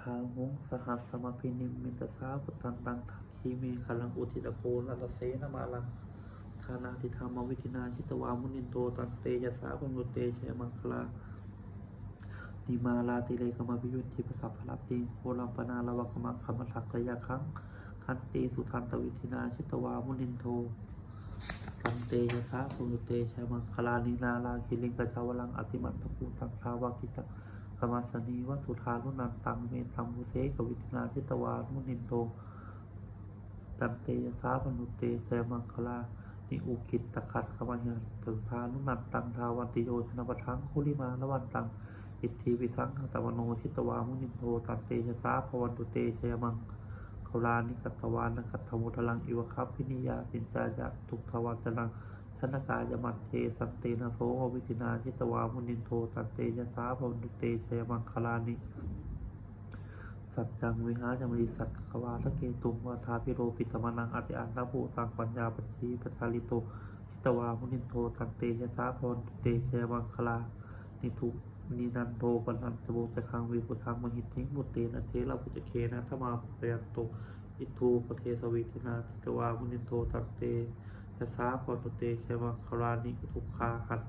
พาหงสหัสสมพินิมมินตสาพุทธันตังทักขีเมฆลังอุทิตโคนัลเสนมาลังทานาทิธรรมวิธินาชิตวามุนินโตตันเตยสาพมุตเตเชมังคลานิมาลาติเลกมาพิยุทธิปสัพพลับติโคลัมปนาลวะกมะขมทักระยะครั้งคันติสุทันตวิธินาชิตวามุนินโทตันเตยะสาภูเตชมังคลานินาลาคิลิงกะชาวลังอติมันตภูตังทาวากิจัก ขมาสนีวัตถุทานุนันตังเมตัมมุเสกวิธินาชิตวามุนินโทตันเตยสาพนุเตชะมังคลานิอุกิตตะขัดขมายันสุทานุนันตังทาวันติโยชนะปทังคุลิมาละวันตังอิทธิวิสังขตวโนชิตวามุนินโทตันเตชะสาภวันตุเตชยมังเขาลานิกัตวานักัตถมุทลังอิวคัพพินิยาปินจายะทุกทวัจนัง ชนกายมัตเทสันเตนะโสวิธินาชิตวามุนินโทตันเตชะสาภวันตุเตชยมังคลานิสัจจังวิหารจมริสัตตควาทะเกตุงวาทาพิโรปิตมนังอติอันนาภูตังปัญญาปัจชีปทาลิโตชิตวามุนินโทตันเตชะสาภวันตุเตชยมังคลานิทุกนินันโทปนันตโบจะคังวิพุทังมหิตถิงมุตเตนะเทระพุจเคนะธรรมาปยันโตอิทูปเทสวิทินาทิตวามุนินโทตันเต ยะสาปตุเตเขมังคลานิทุกขาหัน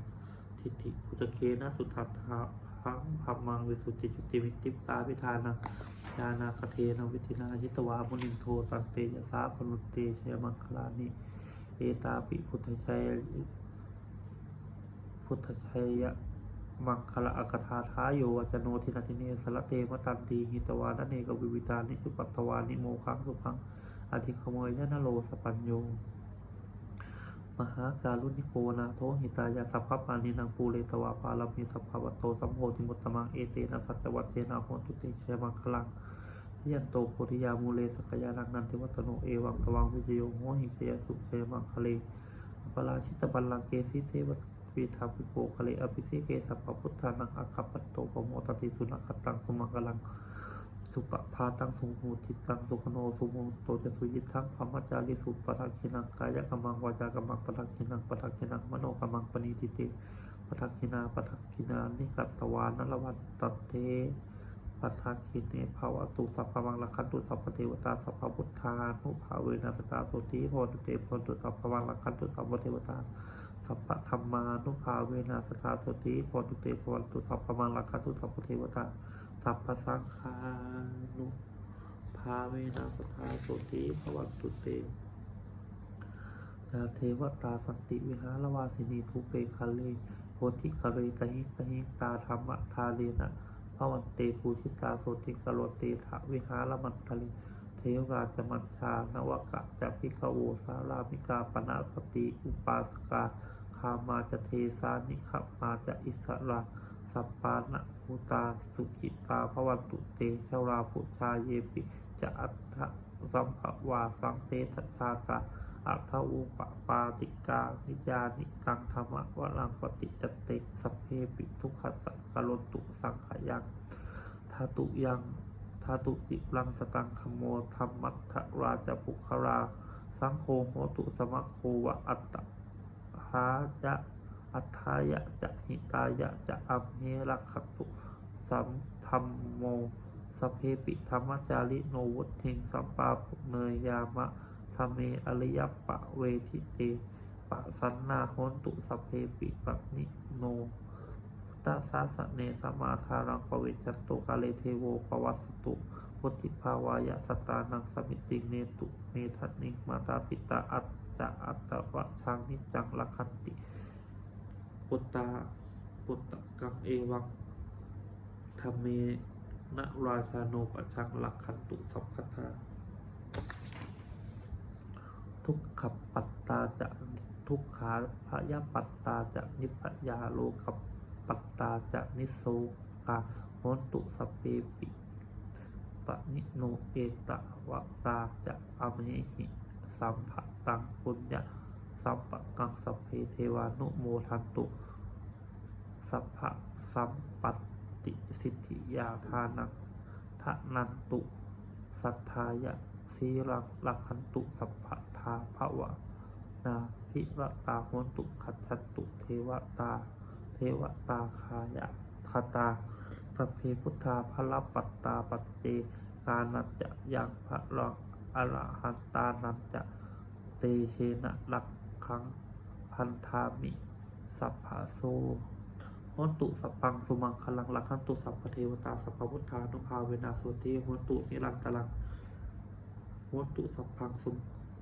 ทิฏฐิพุจเคนะสุทัตถะพังพัมมังวิสุทธิจุติมิติปตาพิธานังญาณาคเทนวิทินาทิตวามุนินโทตันเตยะสาปนุเตเขมังคลานิเอตาปิพุทธชัยพุทธชัยยะมังคละอัคธาทายโยวจโนทินาทิเนสละเตมตันตีหิตวานเนกวิวิตานิจุปัตตวานิโมคังสุขังอธิขโมยยะนโลสปัญโย มหาการุณิโกนาโทหิตายาสัพพปานินังปูเรตวาปาลามิสัพพะวตโตสัมโพธิมุตตมังเอเตนะสัจวัตเทนาโหตุเตเชมังคลังยันโตโพธิยามูเลสกยานังนันติวัตโนเอวังตวังวิจโยโหหิเชยสุเชมังคเลปราชิตบัลลังเกสิเสวตปีทาปิโปคะเลอภิเสเกสัพพุทธานังอาคัปปตโตปโมตติสุนัขตังสุมังกลัง สุปพาตังสุหูจิตตังสุขโนสุโมโตจะสุยิทังพรหมจาริสุปทักขินังกายกรรมังวาจากรรมังปทักขินังปทักขินังมโนกรรมังปณิทิเตปทักขินาปทักขินานิกัตตวานรวันตัตเตปทักขิเนภาวตุสัพพมังลคันตุสัพพเทวตาสัพพพุทธานุภาเวนัสตาโสติโพตุเตโพตุสัพพมังลคันตุสัพพเทวตาสัพพะธรรมานุภาเวนัสตาโสติโพตุเตโพตุสัพพมังลคันตุสัพพเทวตา สัพพสังฆานุภาเวนัสตาโสติภวัตุเตยาเทวตาสันติวิหารวาสินีทุเปคะเลโพธิคะเรตหิตหิตาธรรมทาเลนะภวันเตภูชิตาโสติกโรเตถะวิหารมันทะเลเทวราชมัญชานวกะจะพิกโวสารามิกาปนาปติอุปาสกาคามาจะเทสานิขมาจะอิสระสัปปานะ ตาสุขิตาภวันตุเตชาราปุชาเยปิจะอัตถสัมภวาสังเตทชาตาอัทอุปปาติกาวิจานิกังธรรมวลังปฏิจเตสัพเพปิทุกขสักลตุสังขยังทาตุยังทาตุติลังสตังขโมธรรมัทธราจปุครา สังโฆโหตุสมะโควะอัตตหายะอัฏฐายะจะหิตายะจะอัมเหรักขตุ สัมธรรมโมสเพปิธรรมจาริโนวุทิงสัมปาปุเนยยามะธรรมเมอริยปะเวทิเตปะสันนาโหนตุสเพปิปะนิโนตาสาสเนสมาคารังปเวจัตโตกาเลเทโวปวัสตุพุทธิภาวายะสตานังสมิติงเนตุเมทันิงมาตาปิตาอัจจะอัตวะชังนิจจังละคันติปุตตาปุตตะกังเอวัง ธรรมเมนะราชาโนปะชังลักขันตุสัพพทาทุกขปัตตาจะทุกขาพยาปัตตาจะนิพยาโลกปัตตาจะนิโสกาโหนตุสเปปิปะนิโนเอตวตาจะอเมหิสัมภตังปุญญะสัมปะกังสเพเทวานุโมทันตุสัพพะสัมปัต ติสิทธิยาทานังทะนันตุ สัทธายะสีรังลักขันตุสัพพทาภวะนาพิรตาโหนตุขัดชันตุเทวตา เทวตาคายะคตาสัพเพพุทธาภลปัตตาปัจเจกานัจจะยังพระลังอรหันตานันจะเตเชนะลักขังพันธามิ สัพพะโซ หนตุสัพพังสุมังคลังลักขันตุสัพพเทวตาสัพพพุทธานุภาเวนาสุติโหนตุนิรันตลังโหนตุสัพพังสุ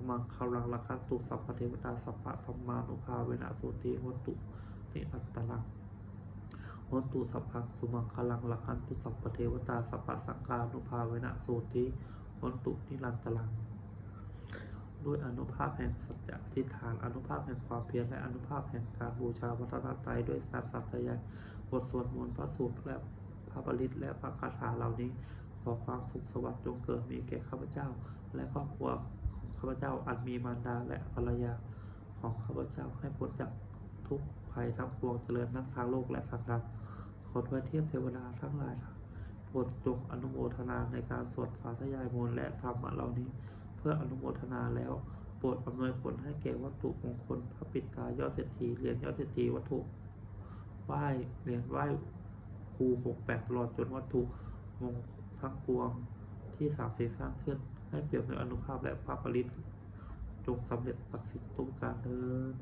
มังคลังลักขันตุสัพพเทวตาสัพพธรรมานุภาเวนาสุติโหนตุนิรันตลังโหนตุสัพพังสุมังคลังละคันตุสัพพเทวตาสัพพสังฆานุภาเวนะโสติโหนตุนิรันตลัง ด้วยอนุภาพแห่งสัจจะอธิษฐานอนุภาพแห่งความเพียรและอนุภาพแห่งการบูชาวัฒนตรัยด้วยศาสตสัตยายบทสวดมนต์พระสูตรและพระบริตและพระคาถาเหล่านี้ ขอความสุขสวัสดิ์จงเกิดมีแก่ข้าพเจ้า และครอบครัวของข้าพเจ้าอันมีมารดาและภรรยาของข้าพเจ้าให้พ้นจากทุกภัยทั้งปวงเจริญทั้งทางโลกและทางธรรมขอทวยเทียบเทวดาทั้งหลายโปรดจงอนุโมทนาในการสวดสาธยายมนต์และธรรมะเหล่านี้ เพื่ออนุโมทนาแล้วโปรดอำนวยผลให้แก่วัตถุมงคลพระปิตายอดเศรษฐีเหรียญยอดเศรษฐีวัตถุไหว้เหรียญไหว้ครูหกแปดตลอดจนวัตถุมงคลทั้งปวงที่สามสี่สร้างขึ้นให้เปรียบในอนุภาพและภาพปริตจงสำเร็จศักดิ์สิทธิ์ตุ้มการเดิน